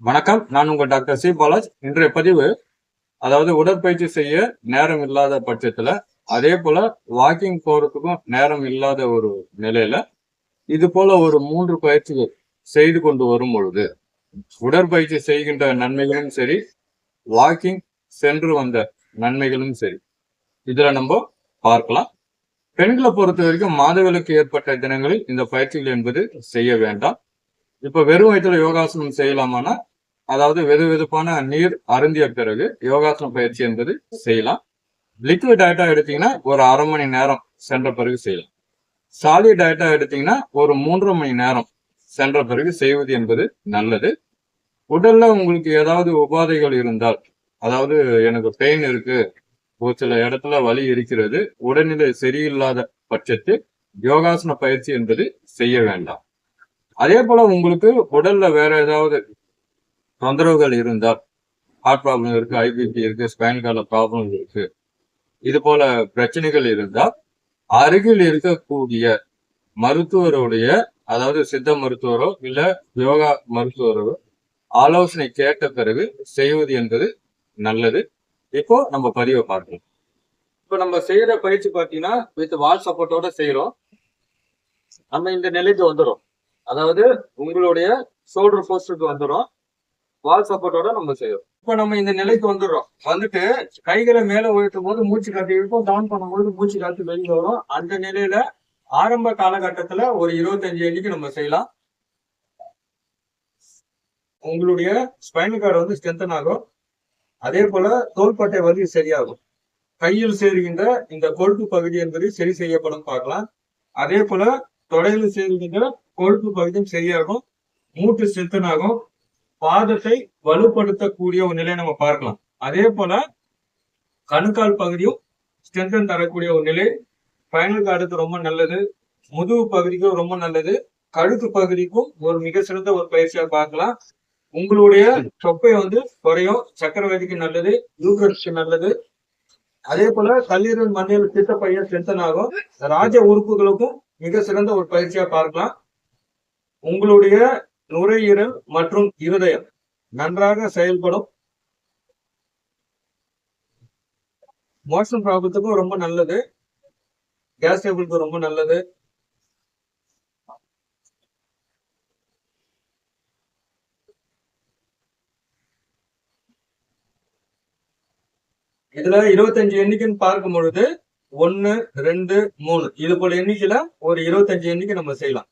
வணக்கம். நான் உங்கள் டாக்டர் சி. பாலாஜ். இன்றைய பதிவு அதாவது உடற்பயிற்சி செய்ய நேரம் இல்லாத பட்சத்துல அதே போல வாக்கிங் போறதுக்கும் நேரம் இல்லாத ஒரு நிலையில இது போல ஒரு மூன்று பயிற்சிகள் செய்து கொண்டு வரும் பொழுது உடற்பயிற்சி செய்கின்ற நன்மைகளும் சரி வாக்கிங் சென்று வந்த நன்மைகளும் சரி. இதுல நம்ம பார்க்கலாம். பெண்களை பொறுத்த வரைக்கும் மாதவிலக்கு ஏற்பட்ட தினங்களில் இந்த பயிற்சிகள் என்பது செய்ய வேண்டாம். இப்ப வெறும் வயிற்றுல யோகாசனம் செய்யலாமானா அதாவது வெது வெதுப்பான நீர் அருந்திய பிறகு யோகாசன பயிற்சி என்பது செய்யலாம். லிக்விட் டயட்டா எடுத்தீங்கன்னா ஒரு அரை மணி நேரம் சென்ற பிறகு செய்யலாம். சாலிட் டயட்டா எடுத்தீங்கன்னா ஒரு மூன்றரை மணி நேரம் சென்ற பிறகு செய்வது என்பது நல்லது. உடல்ல உங்களுக்கு ஏதாவது உபாதைகள் இருந்தால் அதாவது எனக்கு பெயின் இருக்கு ஒரு சில இடத்துல வலி இருக்கிறது உடல்நிலை சரியில்லாத பட்சத்தில் யோகாசன பயிற்சி என்பது செய்ய வேண்டாம். அதே போல உங்களுக்கு உடல்ல வேற ஏதாவது தொந்தரவுகள் இருந்தால் ஹார்ட் ப்ராப்ளம் இருக்கு ஐபிபி இருக்கு ஸ்பைன் கார்ல ப்ராப்ளம் இருக்கு இது போல பிரச்சனைகள் இருந்தால் அருகில் இருக்கக்கூடிய மருத்துவருடைய அதாவது சித்த மருத்துவரோ இல்ல யோகா மருத்துவரோ ஆலோசனை கேட்ட பிறகு செய்வது என்பது நல்லது. இப்போ நம்ம பதிவை பார்க்கலாம். இப்போ நம்ம செய்யற பயிற்சி பார்த்தீங்கன்னா வித் வால் சப்போர்ட்டோட செய்யறோம் நம்ம இந்த நிலைக்கு வந்துடும் அதாவது உங்களுடைய ஷோல்டர் போஸ்டருக்கு வந்துடும் வால் சப்போர்ட்டோட நம்ம செய்யறோம். இப்போ நம்ம இந்த நிலைக்கு வந்துடுறோம். வந்துட்டு கைகளை மேல உயர்த்தும் போது மூச்சு காட்டி இருக்கும் டவுன் பண்ணும்போது மூச்சு காத்து வெளியே வரும். அந்த நிலையில ஆரம்ப காலகட்டத்துல ஒரு இருபத்தஞ்சு எண்ணிக்கை நம்ம செய்யலாம். உங்களுடைய ஸ்பைனல் கார்டு வந்து ஸ்ட்ரென்தன் ஆகும். அதே போல தோள்பட்டை வந்து சரியாகும். கையில் சேருகின்ற இந்த கொழுப்பு பகுதி என்பது சரி செய்யப்படும் பார்க்கலாம். அதே போல தொடையில் சேருகின்ற கொழுப்பு பகுதியும் சரியாகும் மூட்டு ஸ்ட்ரென்தன் ஆகும் பாதத்தை வலுப்படுத்தக்கூடிய ஒரு நிலையை நம்ம பார்க்கலாம். அதே போல கணுக்கால் பகுதியும் ஸ்ட்ரென்தன் தரக்கூடிய ஒரு நிலை. பயனல் கார்டுக்கு ரொம்ப நல்லது முதுகு பகுதிக்கும் ரொம்ப நல்லது கழுத்து பகுதிக்கும் ஒரு மிக சிறந்த ஒரு பயிற்சியா பார்க்கலாம். உங்களுடைய தொப்பை வந்து குறையும் சக்கரவதிக்கு நல்லது யூட்ரஸ்க்கு நல்லது. அதே போல கல்லீரல் மண்ணில் திட்ட பையன் ஸ்ட்ரென்தன் ஆகும். ராஜ உறுப்புகளுக்கும் மிக சிறந்த ஒரு பயிற்சியா பார்க்கலாம். உங்களுடைய நுரையீரல் மற்றும் இருதயம் நன்றாக செயல்படும். மோஷன் ப்ராப்ளத்துக்கும் ரொம்ப நல்லது. கேஸ் டேபிளுக்கு ரொம்ப நல்லது. இதுல இருபத்தஞ்சு எண்ணிக்கைன்னு பார்க்கும் பொழுது ஒன்னு ரெண்டு மூணு. இது போல எண்ணிக்கையில ஒரு இருபத்தஞ்சு எண்ணிக்கை நம்ம செய்யலாம்.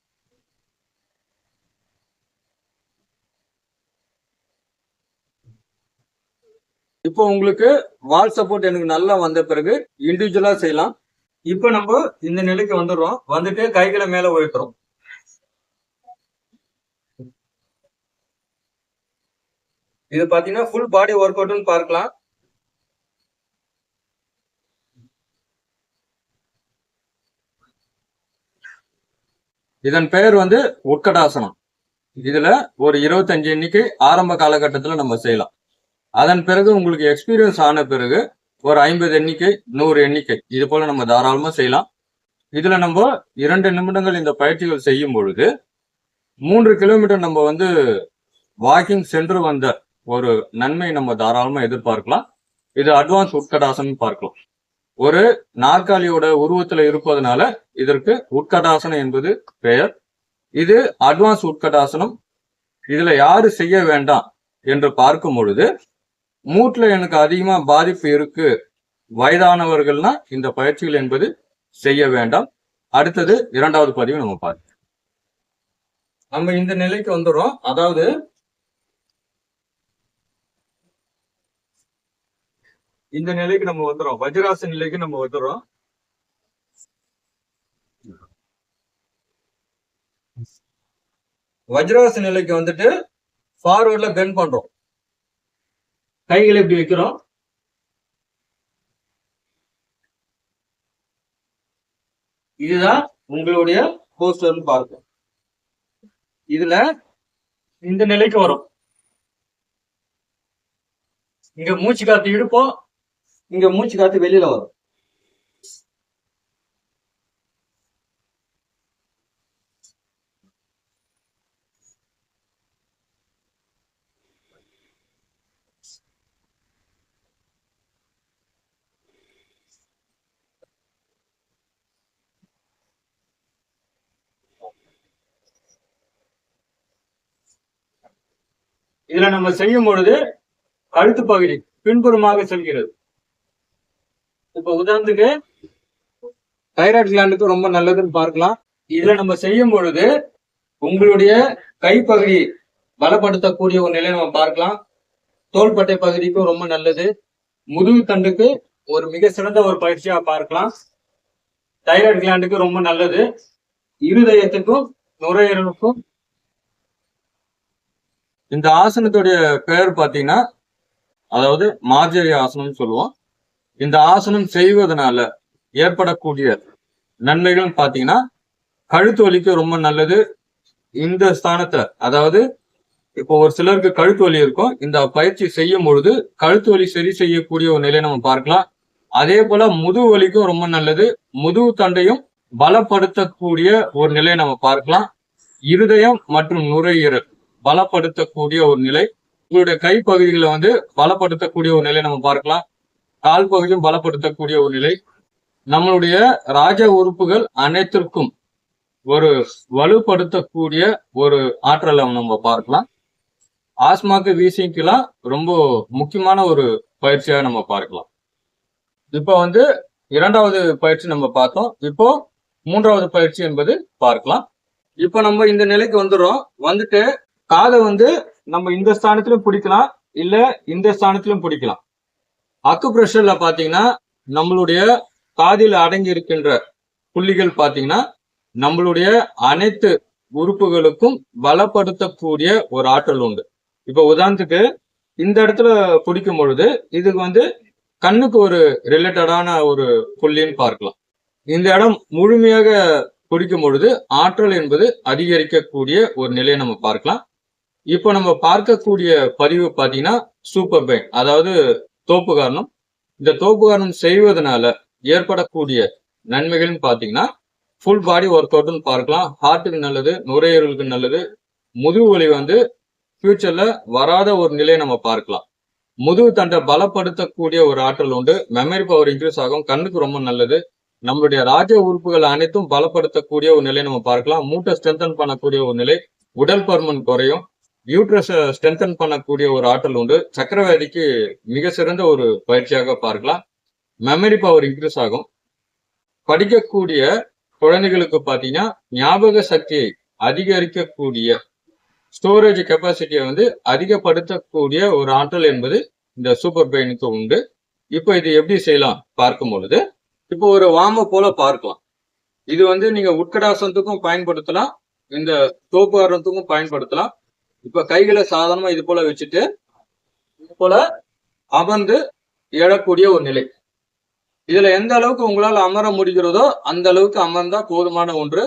இப்போ உங்களுக்கு வால் சப்போர்ட் எனக்கு நல்லா வந்த பிறகு இண்டிவிஜுவலா செய்யலாம். இப்போ நம்ம இந்த நிலைக்கு வந்துடுறோம். வந்துட்டு கைகளை மேல உயர்த்துறோம். இது பாத்தீங்கன்னா ஃபுல் பாடி ஒர்க் அவுட்னு பார்க்கலாம். இதன் பெயர் வந்து உட்கடாசனம் இதுல ஒரு இருபத்தஞ்சு எண்ணிக்கை ஆரம்ப காலகட்டத்துல நம்ம செய்யலாம். அதன் பிறகு உங்களுக்கு எக்ஸ்பீரியன்ஸ் ஆன பிறகு ஒரு ஐம்பது எண்ணிக்கை நூறு எண்ணிக்கை. இது போல நம்ம தாராளமாக செய்யலாம். இதுல நம்ம இரண்டு நிமிடங்கள் இந்த பயிற்சிகள் செய்யும் பொழுது மூன்று கிலோமீட்டர் நம்ம வந்து வாக்கிங் சென்று வந்த ஒரு நன்மை நம்ம தாராளமாக எதிர்பார்க்கலாம். இது அட்வான்ஸ் உட்கடாசனம் பார்க்கலாம். ஒரு நாற்காலியோட உருவத்துல இருப்பதனால இதற்கு உட்கடாசனம் என்பது பெயர். இது அட்வான்ஸ் உட்கடாசனம். இதுல யாரு செய்ய வேண்டாம் என்று பார்க்கும் பொழுது மூட்டில் எனக்கு அதிகமாக பாதிப்பு இருக்கு. வயதானவர்கள்னா இந்த பயிற்சிகள் என்பது செய்ய வேண்டாம். அடுத்தது இரண்டாவது பதிவு நம்ம பார்க்கலாம். நம்ம இந்த நிலைக்கு வந்துடுறோம் அதாவது இந்த நிலைக்கு நம்ம வந்துடுறோம் வஜ்ராச நிலைக்கு நம்ம வந்துடுறோம் வஜ்ராச நிலைக்கு வந்துட்டு ஃபார்வர்ட்ல பெண்ட் பண்றோம். கைகளை இப்படி வைக்கிறோம்? இதுதான் உங்களுடைய போஸ்டர்னு பார்க்கும் இதுல இந்த நிலைக்கு வரும். இங்க மூச்சு காத்து இழுப்போம். இங்க மூச்சு காத்து வெளியில வரும். இதுல நம்ம செய்யும் பொழுது கழுத்து பகுதி பின்புறமாக செல்கிறது. இப்ப உதாரணத்துக்கு தைராய்டு கிளாண்டுக்கு ரொம்ப நல்லதுன்னு பார்க்கலாம். இதுல நம்ம செய்யும் பொழுது உங்களுடைய கைப்பகுதி பலப்படுத்தக்கூடிய ஒரு நிலையை நம்ம பார்க்கலாம். தோள்பட்டை பகுதிக்கும் ரொம்ப நல்லது. முதுகு தண்டுக்கு ஒரு மிக சிறந்த ஒரு பயிற்சியா பார்க்கலாம். தைராய்டு கிளாண்டுக்கு ரொம்ப நல்லது. இருதயத்துக்கும் நுரையீரலுக்கும் இந்த ஆசனத்துடைய பெயர் பார்த்தீங்கன்னா அதாவது மார்ஜரி ஆசனம்னு சொல்லுவோம். இந்த ஆசனம் செய்வதனால ஏற்படக்கூடிய நன்மைகள் பார்த்தீங்கன்னா கழுத்து வலிக்கு ரொம்ப நல்லது. இந்த ஸ்தானத்துல அதாவது இப்போ ஒரு சிலருக்கு கழுத்து வலி இருக்கும். இந்த பயிற்சி செய்யும் பொழுது கழுத்து வலி சரி செய்யக்கூடிய ஒரு நிலையை நம்ம பார்க்கலாம். அதே போல முதுகு வலிக்கும் ரொம்ப நல்லது. முதுகு தண்டையும் பலப்படுத்தக்கூடிய ஒரு நிலையை நம்ம பார்க்கலாம். இருதயம் மற்றும் நுரையீரல். பலப்படுத்தக்கூடிய ஒரு நிலை. உங்களுடைய கை பகுதிகளை வந்து பலப்படுத்தக்கூடிய ஒரு நிலை நம்ம பார்க்கலாம். கால் பகுதியும் பலப்படுத்தக்கூடிய ஒரு நிலை. நம்மளுடைய ராஜ உறுப்புகள் அனைத்திற்கும் ஒரு வலுப்படுத்தக்கூடிய ஒரு ஆற்றலை நம்ம பார்க்கலாம். ஆஸ்மாக்கு வீசிங்கெல்லாம் ரொம்ப முக்கியமான ஒரு பயிற்சியாக நம்ம பார்க்கலாம். இப்போ வந்து இரண்டாவது பயிற்சி நம்ம பார்த்தோம். இப்போ மூன்றாவது பயிற்சி என்பது பார்க்கலாம். இப்போ நம்ம இந்த நிலைக்கு வந்துடுறோம். வந்துட்டு காதை வந்து நம்ம இந்த ஸ்தானத்திலும் பிடிக்கலாம் இல்ல இந்த ஸ்தானத்திலும் பிடிக்கலாம். அக்கு பிரஷர்ல பாத்தீங்கன்னா நம்மளுடைய காதில் அடங்கி இருக்கின்ற புள்ளிகள் பாத்தீங்கன்னா நம்மளுடைய அனைத்து உறுப்புகளுக்கும் பலப்படுத்தக்கூடிய ஒரு ஆற்றல் உண்டு. இப்ப உதாரணத்துக்கு இந்த இடத்துல பிடிக்கும் பொழுது இதுக்கு வந்து கண்ணுக்கு ஒரு ரிலேட்டடான ஒரு புள்ளின்னு பார்க்கலாம். இந்த இடம் முழுமையாக பிடிக்கும் பொழுது ஆற்றல் என்பது அதிகரிக்கக்கூடிய ஒரு நிலையை நம்ம பார்க்கலாம். இப்போ நம்ம பார்க்கக்கூடிய பதிவு பார்த்தீங்கன்னா சூப்பர் பெயின் அதாவது தோப்பு காரணம். இந்த தோப்பு காரணம் செய்வதனால ஏற்படக்கூடிய நன்மைகள்னு பார்த்தீங்கன்னா ஃபுல் பாடி ஒர்க் அவுட்னு பார்க்கலாம். ஹார்ட்டுக்கு நல்லது நுரையீரலுக்கு நல்லது. முதுகு வலி வந்து ஃபியூச்சர்ல வராத ஒரு நிலையை நம்ம பார்க்கலாம். முதுகு தண்டை பலப்படுத்தக்கூடிய ஒரு ஆற்றல் உண்டு. மெமரி பவர் இன்க்ரீஸ் ஆகும். கண்ணுக்கு ரொம்ப நல்லது. நம்மளுடைய ராஜ உறுப்புகள் அனைத்தும் பலப்படுத்தக்கூடிய ஒரு நிலையை நம்ம பார்க்கலாம். மூட்டை ஸ்ட்ரென்தன் பண்ணக்கூடிய ஒரு நிலை. உடல் பருமன் குறையும். யூட்ரஸை ஸ்ட்ரென்தன் பண்ணக்கூடிய ஒரு ஆற்றல் உண்டு. சக்கரவாதிக்கு மிக சிறந்த ஒரு பயிற்சியாக பார்க்கலாம். மெமரி பவர் இன்க்ரீஸ் ஆகும். படிக்கக்கூடிய குழந்தைகளுக்கு பார்த்தீங்கன்னா ஞாபக சக்தியை அதிகரிக்கக்கூடிய ஸ்டோரேஜ் கெப்பாசிட்டியை வந்து அதிகப்படுத்தக்கூடிய ஒரு ஆற்றல் என்பது இந்த சூப்பர் பெயினுக்கு உண்டு. இப்போ இது எப்படி செய்யலாம் பார்க்கும் பொழுது இப்போ ஒரு வாம போல பார்க்கலாம். இது வந்து நீங்க உட்கடாசனத்துக்கும் பயன்படுத்தலாம் இந்த தோப்புகாரணத்துக்கும் பயன்படுத்தலாம். இப்ப கைகளை சாதாரணமா இது போல வச்சுட்டு இது போல அமர்ந்து எழக்கூடிய ஒரு நிலை. இதுல எந்த அளவுக்கு உங்களால் அமர முடிகிறதோ அந்த அளவுக்கு அமர்ந்தா போதுமான ஒன்று.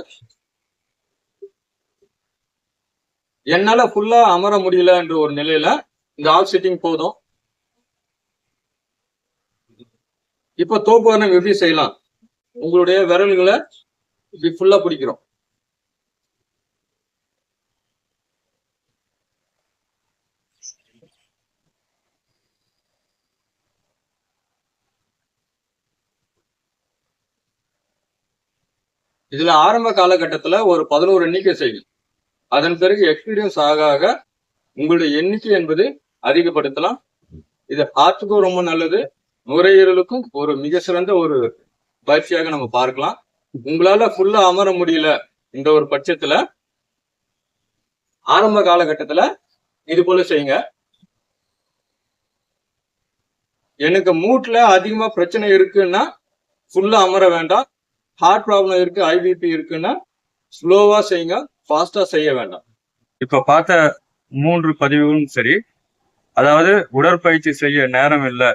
என்னால ஃபுல்லா அமர முடியல என்ற ஒரு நிலையில இந்த ஆஃப் சிட்டிங் போதும். இப்ப தோப்பு எப்படி செய்யலாம்? உங்களுடைய விரல்களை இப்படி ஃபுல்லா பிடிக்கிறோம். இதுல ஆரம்ப காலகட்டத்துல ஒரு பதினோரு எண்ணிக்கை செய்யும் அதன் பிறகு எக்ஸ்பீரியன்ஸ் ஆக ஆக உங்களுடைய எண்ணிக்கை என்பது அதிகப்படுத்தலாம். இது ஹார்ட்டுக்கும் ரொம்ப நல்லது. நுரையீரலுக்கும் ஒரு மிக சிறந்த ஒரு பயிற்சியாக நம்ம பார்க்கலாம். உங்களால ஃபுல்லா அமர முடியல இந்த ஒரு பட்சத்துல ஆரம்ப காலகட்டத்துல இது போல செய்யுங்க. எனக்கு மூட்ல அதிகமா பிரச்சனை இருக்குன்னா ஃபுல்லா அமர வேண்டாம். ஹார்ட் ப்ராப்ளம் இருக்கு ஐபிபி இருக்குன்னா ஸ்லோவா செய்யுங்க ஃபாஸ்டா செய்ய வேண்டாம். இப்ப பார்த்த மூன்று பதிவுகளும் சரி அதாவது உடற்பயிற்சி செய்ய நேரம் இல்லை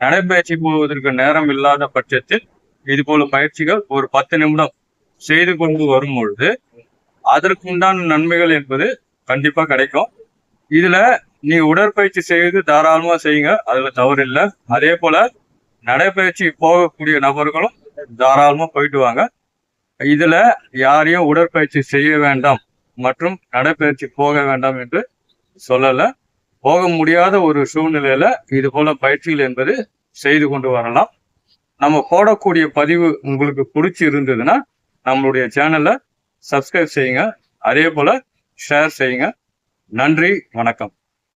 நடைப்பயிற்சி போவதற்கு நேரம் இல்லாத பட்சத்தில் இது போல பயிற்சிகள் ஒரு பத்து நிமிடம் செய்து கொண்டு வரும் பொழுது அதற்குண்டான நன்மைகள் என்பது கண்டிப்பா கிடைக்கும். இதுல நீங்க உடற்பயிற்சி செய்வது தாராளமா செய்யுங்க அதுல தவறு இல்லை அதே போல நடைப்பயிற்சி போகக்கூடிய நபர்களும் தாராளமாக போயிட்டு வாங்க. இதில் யாரையும் உடற்பயிற்சி செய்ய வேண்டாம் மற்றும் நடைப்பயிற்சி போக வேண்டாம் என்று சொல்லலை. போக முடியாத ஒரு சூழ்நிலையில் இது போல பயிற்சிகள் என்பது செய்து கொண்டு வரலாம். நம்ம போடக்கூடிய பதிவு உங்களுக்கு பிடிச்சி இருந்ததுன்னா நம்மளுடைய சேனலை சப்ஸ்கிரைப் செய்யுங்க. அதே போல் ஷேர் செய்யுங்க. நன்றி வணக்கம்.